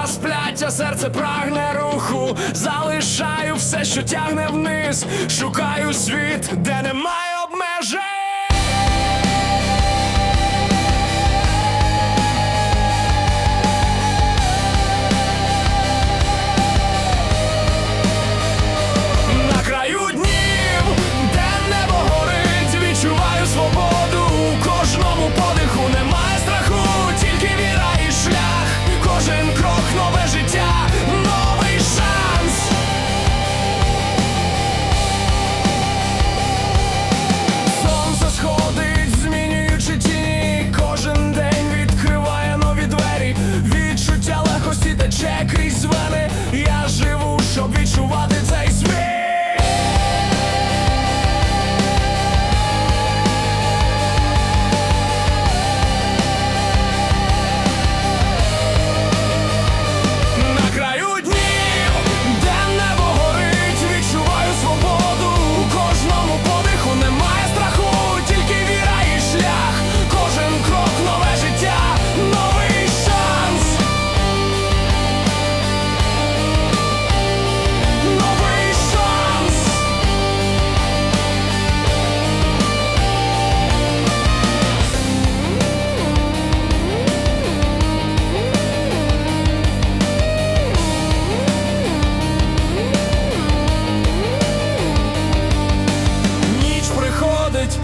та а серце прагне руху, залишаю все, що тягне вниз, шукаю світ, де немає обмежень.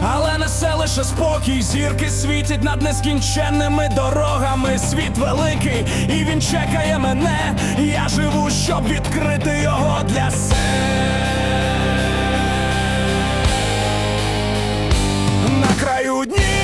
але несе лише спокій. Зірки світять над нескінченними дорогами. Світ великий, і він чекає мене. Я живу, щоб відкрити його для себе. На краю дні.